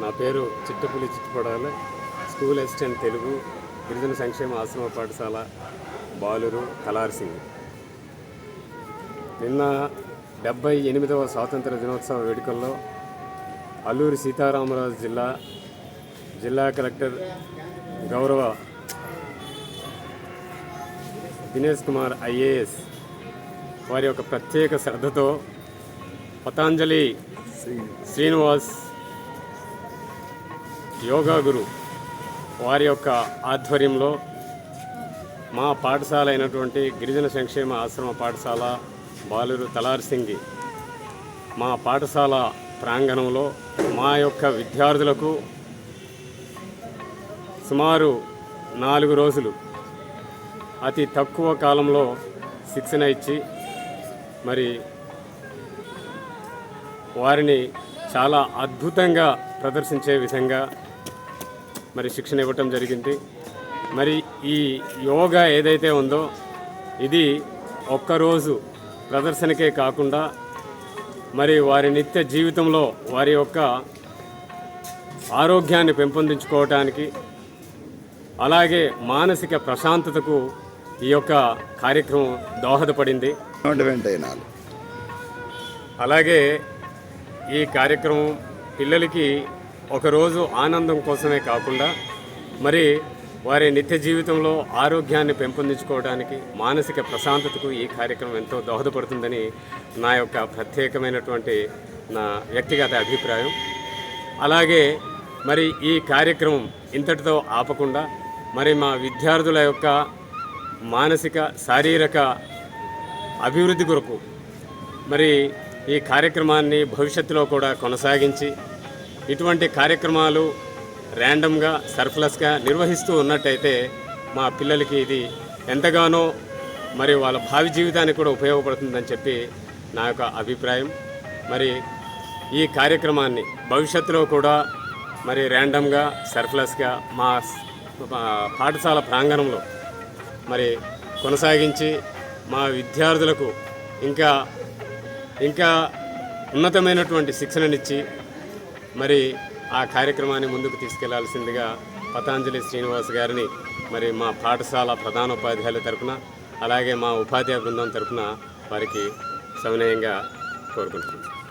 నా పేరు Chittapuli Chittupadali school assistant Telugu గిరిజన సంక్షేమ ఆశ్రమ పాఠశాల బాలురు కలార్సింగ్. నిన్న డెబ్బై ఎనిమిదవ స్వాతంత్ర దినోత్సవ వేడుకల్లో అల్లూరి సీతారామరాజు జిల్లా జిల్లా కలెక్టర్ గౌరవ దినేష్ కుమార్ ఐఏఎస్ వారి యొక్క ప్రత్యేక శ్రద్ధతో పతాంజలి శ్రీనివాస్ యోగా గురు వారి యొక్క ఆధ్వర్యంలో మా పాఠశాల అయినటువంటి గిరిజన సంక్షేమ ఆశ్రమ పాఠశాల బాలురు తలార్ సింగి మా పాఠశాల ప్రాంగణంలో మా యొక్క విద్యార్థులకు సుమారు నాలుగు రోజులు అతి తక్కువ కాలంలో శిక్షణ ఇచ్చి మరి వారిని చాలా అద్భుతంగా ప్రదర్శించే విధంగా మరి శిక్షణ ఇవ్వటం జరిగింది. మరి ఈ యోగా ఏదైతే ఉందో ఇది ఒక్కరోజు ప్రదర్శనకే కాకుండా మరి వారి నిత్య జీవితంలో వారి యొక్క ఆరోగ్యాన్ని పెంపొందించుకోవటానికి అలాగే మానసిక ప్రశాంతతకు ఈ యొక్క కార్యక్రమం దోహదపడింది. అలాగే ఈ కార్యక్రమం పిల్లలకి ఒకరోజు ఆనందం కోసమే కాకుండా మరి వారి నిత్య జీవితంలో ఆరోగ్యాన్ని పెంపొందించుకోవడానికి మానసిక ప్రశాంతతకు ఈ కార్యక్రమం ఎంతో దోహదపడుతుందని నా యొక్క ప్రత్యేకమైనటువంటి నా వ్యక్తిగత అభిప్రాయం. అలాగే మరి ఈ కార్యక్రమం ఇంతటితో ఆపకుండా మరి మా విద్యార్థుల యొక్క మానసిక శారీరక అభివృద్ధి కొరకు మరి ఈ కార్యక్రమాన్ని భవిష్యత్తులో కూడా కొనసాగించి ఇటువంటి కార్యక్రమాలు ర్యాండమ్గా సర్ఫ్లస్గా నిర్వహిస్తూ ఉన్నట్టయితే మా పిల్లలకి ఇది ఎంతగానో మరి వాళ్ళ భావి జీవితానికి కూడా ఉపయోగపడుతుందని చెప్పి నా యొక్క అభిప్రాయం. మరి ఈ కార్యక్రమాన్ని భవిష్యత్తులో కూడా మరి ర్యాండమ్గా సర్ఫ్లస్గా మా పాఠశాల ప్రాంగణంలో మరి కొనసాగించి మా విద్యార్థులకు ఇంకా ఇంకా ఉన్నతమైనటువంటి శిక్షణనిచ్చి మరి ఆ కార్యక్రమాన్ని ముందుకు తీసుకెళ్ళాల్సిందిగా పతాంజలి శ్రీనివాస్ గారిని మరి మా పాఠశాల ప్రధానోపాధ్యాయుల తరఫున అలాగే మా ఉపాధ్యాయ బృందం తరఫున వారికి సవినయంగా కోరుకుంటున్నాను.